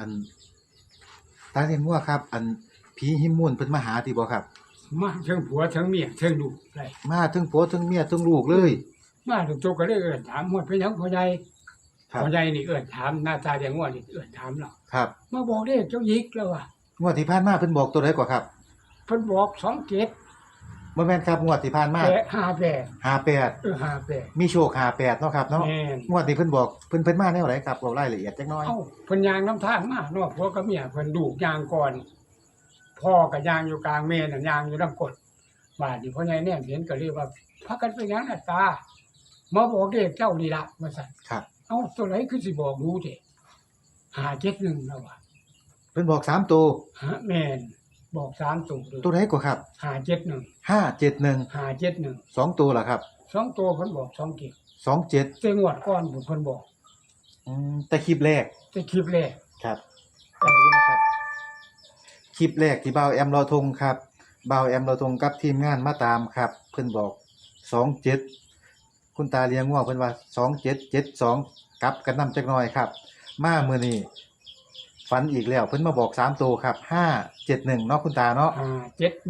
อันตาเลี้ยงงัวครับ อันผีหิมมูนเพิ่นมาหาติบ่ครับ มาเชิงผัวเชิงเมียเชิงลูกได้มาถึงผัวถึงเมียถึงลูกเลย มาถึงโจกก็เลยเอิ้นถามหมดไปยังพ่อใหญ่ครับ พ่อใหญ่นี่เอิ้นถามหน้าตาเดียงว่านี่เอิ้นถามเราครับมาบอกเลขเจ้าหญิกแล้วว่ะงวดที่ผ่านมาเพิ่นบอกตัวใดกว่าครับ เพิ่นบอกสองเจ็ด บ่แม่นครับงวดที่ผ่านมาแปดห้าแปด58เออห้าแปดมีโชค58เนาะครับเนาะแม่นงวดนี้เพิ่นบอกเพิ่นเพิ่นมาแนวไหนครับเว้ารายละเอียดจักหน่อย เอ้าเพิ่นยางน้ำทางมาเนาะผัวกับเมียเพิ่นดูกยางก่อน พ่อกับยางอยู่กลางเมนน่ะยางอยู่น้ำกดบาดนี้พ่อใหญ่แน่เห็นก็เรียกว่าพากันไปหยังน่ะตามาบอกเลขเจ้านี่ล่ะว่าซั่นครับ เอ้าตัวไหนคือสิบอกรู้เด้ห้าเจ็ดหนึ่งแล้วว่ะเพิ่นบอกสามตัวฮะแม่น บอกสามตัวเลยตัวใดกว่าครับห้าเจ็ดหนึ่ง571ห้าเจ็ดหนึ่งสองตัวล่ะครับสองตัวเพิ่นบอกสองเจ็ด27เจ้งวดก้อนผมเพิ่นบอกอืมแต่คลิปแรกแต่คลิปแรกครับอันนี้นะครับคลิปแรกที่บ่าวแอมเราทงครับบ่าวแอมเราทงกับทีมงานมาตามครับ เพิ่นบอกสองเจ็ดคุณตาเลี้ยงง่วงเพิ่นว่าสองเจ็ดเจ็ดสองกลับกันนำจักหน่อยครับ มาเมื่อนี้ ฝันอีกแล้วเพิ่นมาบอกสามตัวครับห้าเจ็ดหนึ่งเนาะคุณตาเนาะห้าเจ็ดหนึ่ง